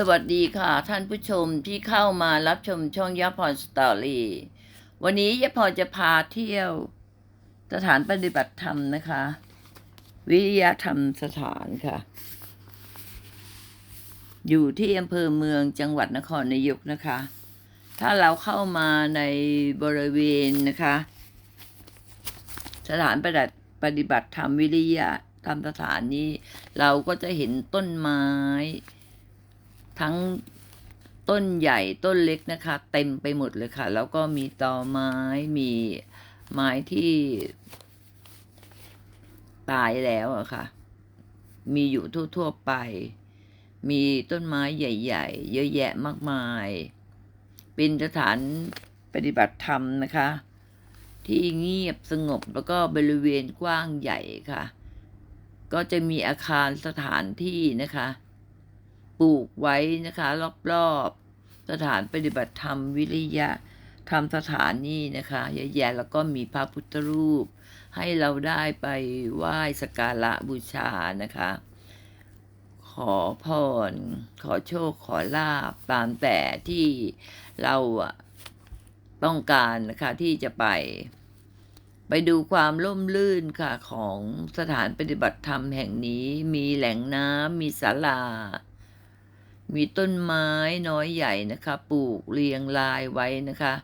สวัสดีค่ะท่านผู้ชมที่เข้ามารับชมช่องยะพรสตอรี่วันนี้ยะพรจะพาเที่ยวสถานปฏิบัติธรรมนะคะ วิทยาธรรมสถานค่ะ อยู่ที่อำเภอเมืองจังหวัดนครนายกนะคะ ถ้าเราเข้ามาในบริเวณนะคะ สถานปฏิบัติปฏิบัติธรรมวิริยะธรรมสถานนี้ เราก็จะเห็นต้นไม้ ทั้งต้นใหญ่ต้นเล็กนะคะ เต็มไปหมดเลยค่ะ แล้วก็มีตอไม้มีไม้ที่ตายแล้วอะค่ะ มีอยู่ทั่วๆไป มีต้นไม้ใหญ่ ๆ เยอะแยะมากมาย เป็นสถานปฏิบัติธรรมนะคะ ที่เงียบสงบแล้วก็บริเวณกว้างใหญ่ค่ะ ก็จะมีอาคารสถานที่นะคะ ปลูกไว้นะคะรอบๆสถานปฏิบัติธรรมวิริยะธรรมสถานนี่นะคะเยอะแยะแล้วก็มีพระพุทธรูป ให้เราได้ไปไหว้สการะบูชานะคะ ขอพร ขอโชคขอลาบตามแต่ที่เราอะต้องการนะคะที่จะไป ไปดูความร่มรื่นค่ะของสถานปฏิบัติธรรมแห่งนี้ มีแหล่งน้ำมีศาลา มีต้นไม้น้อยใหญ่นะคะ ปลูกเรียงรายไว้นะคะ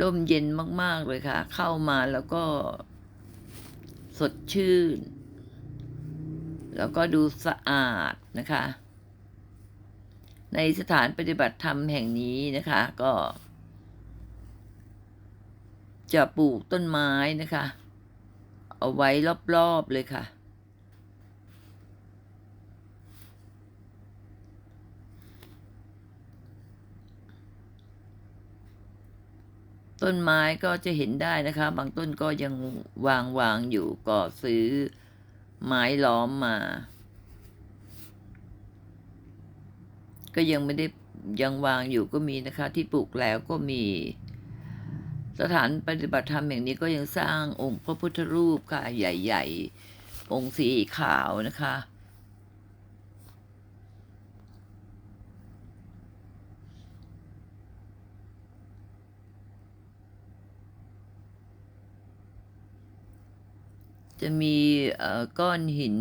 ร่มเย็นมาก ๆ เลยค่ะ เข้ามาแล้วก็สดชื่น แล้วก็ดูสะอาดนะคะ ในสถานปฏิบัติธรรมแห่งนี้นะคะ ก็ จะปลูกต้นไม้นะคะ เอาไว้รอบ ๆ เลยค่ะ ต้นไม้ก็จะเห็นได้นะคะ บางต้นก็ยังวางวางอยู่ก็ซื้อไม้ล้อมมา ก็ยังไม่ได้ยังวางอยู่ก็มีนะคะ ที่ปลูกแล้วก็มี สถานปฏิบัติธรรมแห่างนี้ก็ยังสร้างองค์พระพุทธรูปค่ะ ใหญ่ ๆ องค์สีขาวนะคะ จะมีก้อนหิน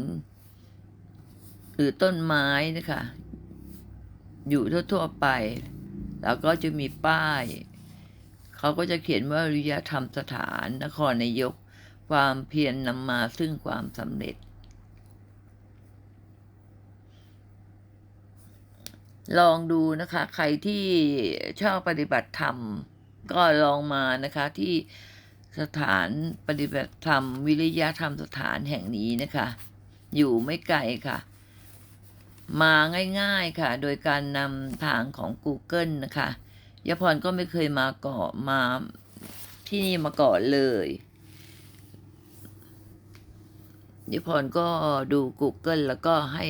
หรือต้นไม้นะคะ อยู่ทั่วๆไป แล้วก็จะมีป้าย เขาก็จะเขียนว่าริยธรรมสถานนครนายก ความเพียรนำมาซึ่งความสำเร็จ ลองดูนะคะ ใครที่ชอบปฏิบัติธรรม ก็ลองมานะคะที่ สถานปฏิบัติธรรม วิริยะธรรมสถานแห่งนี้นะคะ อยู่ไม่ไกลค่ะ มาง่ายๆค่ะ โดยการนำทางของ Google นะคะยพรก็ไม่เคยมาเกาะมาที่นี่มาก่อนเลยยพรก็ดู Google แล้วก็ให้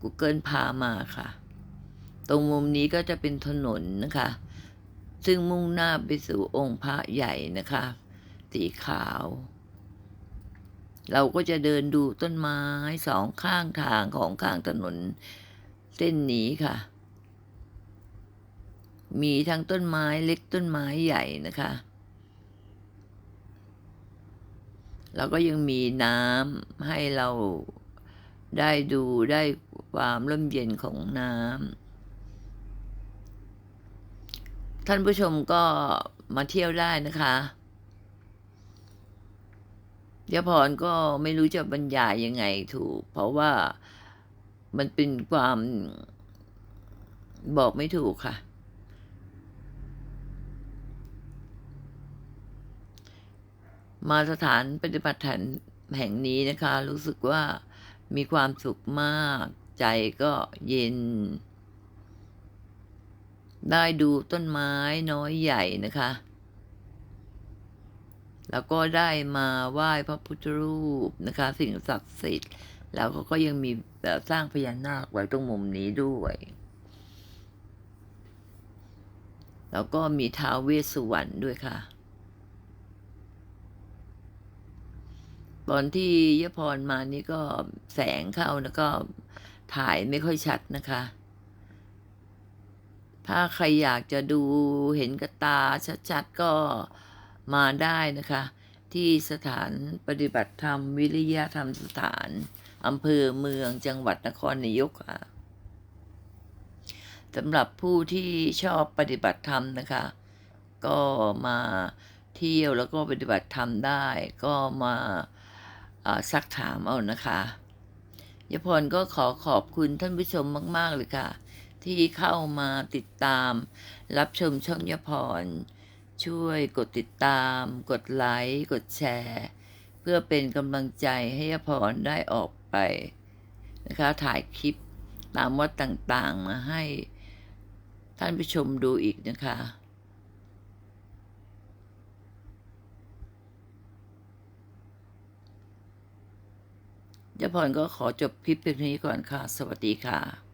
Google พามาค่ะ ตรงมุมนี้ก็จะเป็นถนนนะคะ ซึ่งมุ่งหน้าไปสู่องค์พระใหญ่นะคะ สีขาว เราก็จะเดินดูต้นไม้สองข้างทางของข้างถนน เส้นนี้ค่ะ มีทั้งต้นไม้เล็กต้นไม้ใหญ่นะคะแล้วก็ยังมีน้ำให้เราได้ดูได้ความร่มเย็นของน้ำท่านผู้ชมก็มาเที่ยวได้นะคะ ยพรก็ไม่รู้จะบรรยายยังไงถูก เพราะว่ามันเป็นความบอกไม่ถูกค่ะ มาสถานปฏิบัติธรรมแห่งนี้นะคะ รู้สึกว่ามีความสุขมากใจก็เย็น ได้ดูต้นไม้น้อยใหญ่นะคะ แล้วก็ได้มาไหว้พระพุทธรูปนะคะ สิ่งศักดิ์สิทธิ์ แล้วเขาก็ยังมีแบบสร้างพญานาคไว้ตรงมุมนี้ด้วย แล้วก็มีท้าวเวสสุวรรณด้วยค่ะ ตอนที่ยพรมานี่ก็แสงเข้าแล้วก็ถ่ายไม่ค่อยชัดนะคะ ถ้าใครอยากจะดูเห็นกับตาชัดๆก็ มาได้นะคะ ที่สถานปฏิบัติธรรม วิริยะธรรมสถานอำเภอเมืองจังหวัดนครนายกค่ะสำหรับผู้ที่ชอบปฏิบัติธรรมนะคะ ก็มาเที่ยวแล้วก็ปฏิบัติธรรมได้ ก็มาอ่าซักถามเอานะคะยพรก็ขอขอบคุณท่านผู้ชมมาก ๆ เลยค่ะ ที่เข้ามาติดตามรับชมช่องยพร ช่วยกดติดตาม กดไลค์ กดแชร์ เพื่อเป็นกำลังใจให้ยพรได้ออกไปนะคะถ่ายคลิปตามวัดต่างๆมาให้ท่านผู้ชมดูอีกนะคะยพรก็ขอจบคลิปเพียงนี้ก่อนค่ะ สวัสดีค่ะ